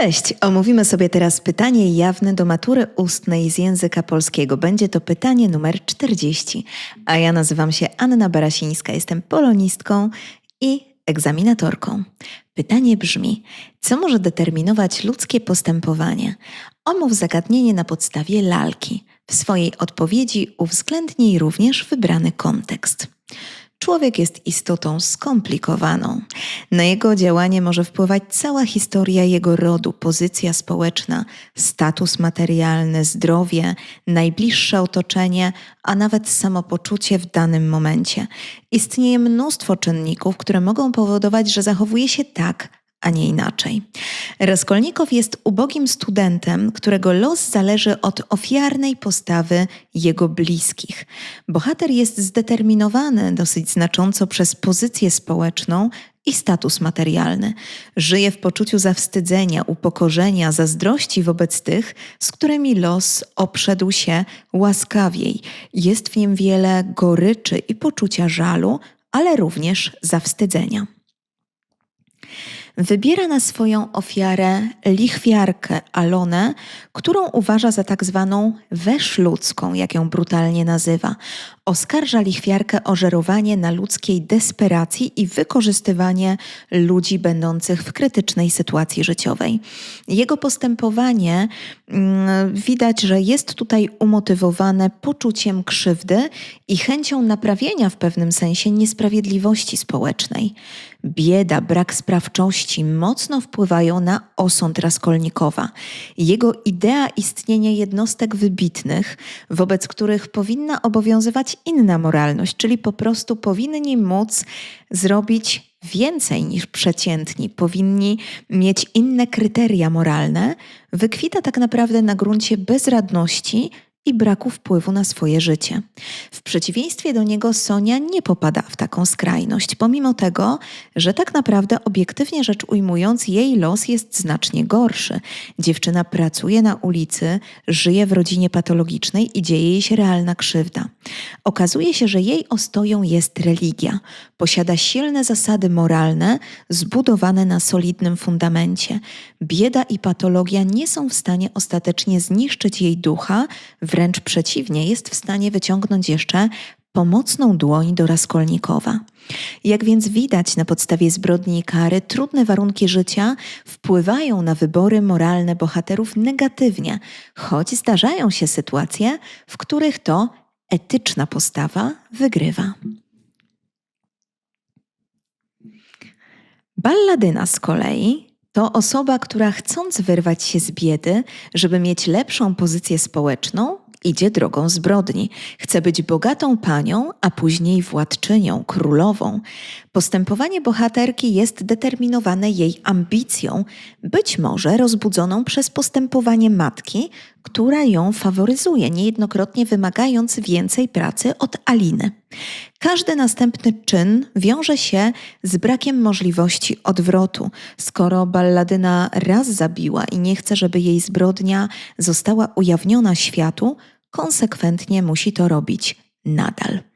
Cześć! Omówimy sobie teraz pytanie jawne do matury ustnej z języka polskiego. Będzie to pytanie numer 40. A ja nazywam się Anna Barasińska, jestem polonistką i egzaminatorką. Pytanie brzmi: co może determinować ludzkie postępowanie? Omów zagadnienie na podstawie lalki. W swojej odpowiedzi uwzględnij również wybrany kontekst. Człowiek jest istotą skomplikowaną. Na jego działanie może wpływać cała historia jego rodu, pozycja społeczna, status materialny, zdrowie, najbliższe otoczenie, a nawet samopoczucie w danym momencie. Istnieje mnóstwo czynników, które mogą powodować, że zachowuje się tak, a nie inaczej. Raskolnikow jest ubogim studentem, którego los zależy od ofiarnej postawy jego bliskich. Bohater jest zdeterminowany dosyć znacząco przez pozycję społeczną i status materialny. Żyje w poczuciu zawstydzenia, upokorzenia, zazdrości wobec tych, z którymi los obszedł się łaskawiej. Jest w nim wiele goryczy i poczucia żalu, ale również zawstydzenia. Wybiera na swoją ofiarę lichwiarkę Alonę, którą uważa za tak zwaną wesz ludzką, jak ją brutalnie nazywa. Oskarża lichwiarkę o żerowanie na ludzkiej desperacji i wykorzystywanie ludzi będących w krytycznej sytuacji życiowej. Jego postępowanie mm, widać, że jest tutaj umotywowane poczuciem krzywdy i chęcią naprawienia w pewnym sensie niesprawiedliwości społecznej. Bieda, brak sprawczości mocno wpływają na osąd Raskolnikowa. Jego idea istnienia jednostek wybitnych, wobec których powinna obowiązywać inna moralność, czyli po prostu powinni móc zrobić więcej niż przeciętni, powinni mieć inne kryteria moralne, wykwita tak naprawdę na gruncie bezradności i braku wpływu na swoje życie. W przeciwieństwie do niego Sonia nie popada w taką skrajność, pomimo tego, że tak naprawdę obiektywnie rzecz ujmując, jej los jest znacznie gorszy. Dziewczyna pracuje na ulicy, żyje w rodzinie patologicznej i dzieje jej się realna krzywda. Okazuje się, że jej ostoją jest religia. Posiada silne zasady moralne, zbudowane na solidnym fundamencie. Bieda i patologia nie są w stanie ostatecznie zniszczyć jej ducha, wręcz przeciwnie, jest w stanie wyciągnąć jeszcze pomocną dłoń do Raskolnikowa. Jak więc widać na podstawie zbrodni i kary, trudne warunki życia wpływają na wybory moralne bohaterów negatywnie, choć zdarzają się sytuacje, w których to etyczna postawa wygrywa. Balladyna z kolei to osoba, która chcąc wyrwać się z biedy, żeby mieć lepszą pozycję społeczną, idzie drogą zbrodni. Chce być bogatą panią, a później władczynią, królową. Postępowanie bohaterki jest determinowane jej ambicją, być może rozbudzoną przez postępowanie matki, która ją faworyzuje, niejednokrotnie wymagając więcej pracy od Aliny. Każdy następny czyn wiąże się z brakiem możliwości odwrotu. Skoro balladyna raz zabiła i nie chce, żeby jej zbrodnia została ujawniona światu, konsekwentnie musi to robić nadal.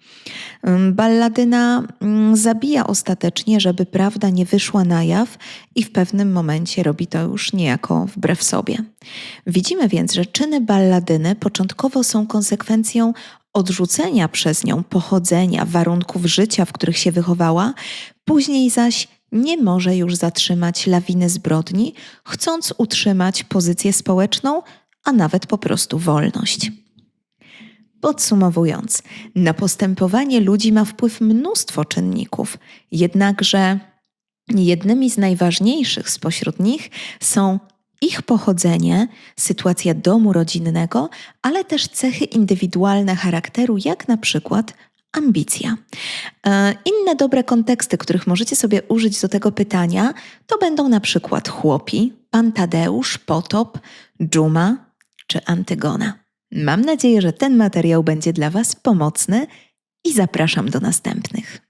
Balladyna zabija ostatecznie, żeby prawda nie wyszła na jaw i w pewnym momencie robi to już niejako wbrew sobie. Widzimy więc, że czyny balladyny początkowo są konsekwencją odrzucenia przez nią pochodzenia, warunków życia, w których się wychowała, później zaś nie może już zatrzymać lawiny zbrodni, chcąc utrzymać pozycję społeczną, a nawet po prostu wolność. Podsumowując, na postępowanie ludzi ma wpływ mnóstwo czynników, jednakże jednymi z najważniejszych spośród nich są ich pochodzenie, sytuacja domu rodzinnego, ale też cechy indywidualne charakteru, jak na przykład ambicja. E, inne dobre konteksty, których możecie sobie użyć do tego pytania, to będą na przykład chłopi, pan Tadeusz, Potop, Dżuma czy Antygona. Mam nadzieję, że ten materiał będzie dla Was pomocny i zapraszam do następnych.